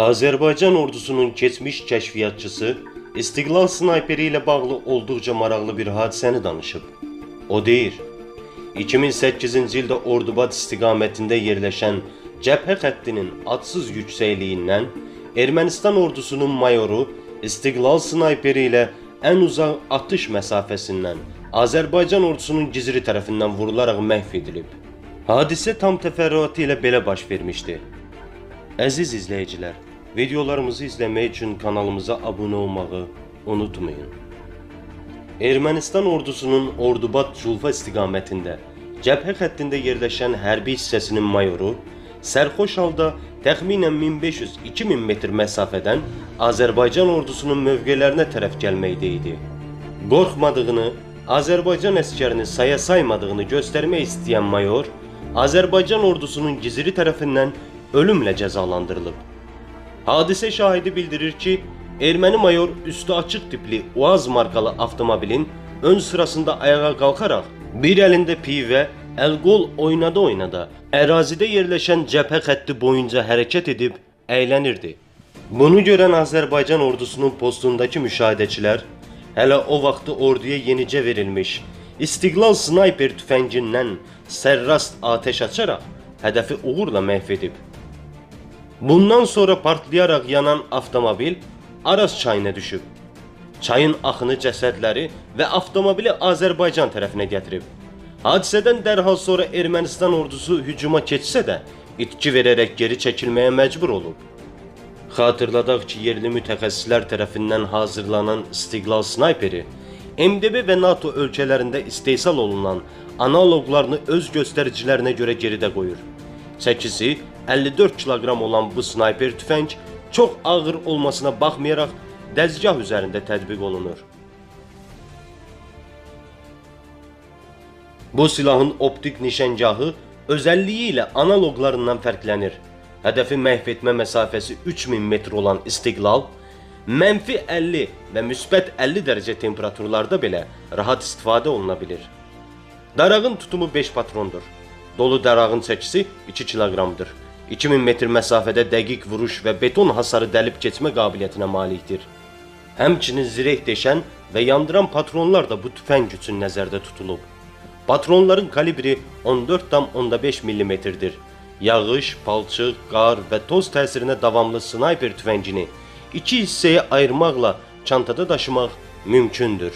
Azərbaycan ordusunun keçmiş kəşfiyyatçısı İstiqlal snayperi ilə bağlı olduqca maraqlı bir hadisəni danışıb. O deyir: 2008-ci ildə Ordubad istiqamətində yerləşən cəbhə xəttinin adsız yüksəkliyindən Ermənistan ordusunun mayoru İstiqlal snayperi ilə ən uzaq atış məsafəsindən Azərbaycan ordusunun Gizri tərəfindən vurularaq məhv edilib. Hadisə tam təfərrüatı ilə belə baş vermişdi. Əziz izləyicilər, videolarımızı izləmək üçün kanalımıza abunə olmağı unutmayın. Ermənistan ordusunun Ordubad Culfa istiqamətində cəbhə xəttində yerləşən hərbi hissəsinin mayoru sərxoş halda təxminən 1500-2000 metr məsafədən Azərbaycan ordusunun mövqelərinə tərəf gəlməkdə idi. Qorxmadığını, Azərbaycan əskərini saya saymadığını göstərmək istəyən mayor Azərbaycan ordusunun Giziri tərəfindən ölümlə cəzalandırılıb. Hadisə şahidi bildirir ki, erməni mayor üstü açıq tipli UAZ markalı avtomobilin ön sırasında ayağa qalxaraq bir əlində pivə, əl-qol oynada-oynada ərazidə yerləşən cəbhə xətti boyunca hərəkət edib əylənirdi. Bunu görən Azərbaycan ordusunun postundakı müşahidəçilər hələ o vaxtı orduya yenicə verilmiş İstiqlal snayper tüfəngindən sərrast atəş açaraq hədəfi uğurla məhv edib. Bundan sonra partlayaraq yanan avtomobil Aras çayına düşüb. Çayın axını cəsədləri və avtomobili Azərbaycan tərəfinə gətirib. Hadisədən dərhal sonra Ermənistan ordusu hücuma keçsə də itki verərək geri çəkilməyə məcbur olub. Xatırladaq ki, yerli mütəxəssislər tərəfindən hazırlanan İstiqlal snayperi MDB və NATO ölkələrində istehsal olunan analoqlarını öz göstəricilərinə görə geridə qoyur. Çəkisi 54 kiloqram olan bu snayper tüfəng çox ağır olmasına baxmayaraq dəzgah üzərində tətbiq olunur. Bu silahın optik nişangahı özəlliyi ilə analoqlarından fərqlənir. Hədəfi məhv etmə məsafəsi 3000 metr olan İstiqlal mənfi 50 və müsbət 50 dərəcə temperaturlarda belə rahat istifadə oluna bilir. Darağın tutumu 5 patrondur. Dolu darağın çəkisi 2 kiloqramdır. 2000 metr məsafədə dəqiq vuruş və beton hasarı dəlib keçmə qabiliyyətinə malikdir. Həmçinin zireh deşən və yandıran patronlar da bu tüfəng üçün nəzərdə tutulub. Patronların kalibri 14,5 mm-dir. Yağış, palçıq, qar və toz təsirinə davamlı snayper tüfəngini iki hissəyə ayırmaqla çantada daşımaq mümkündür.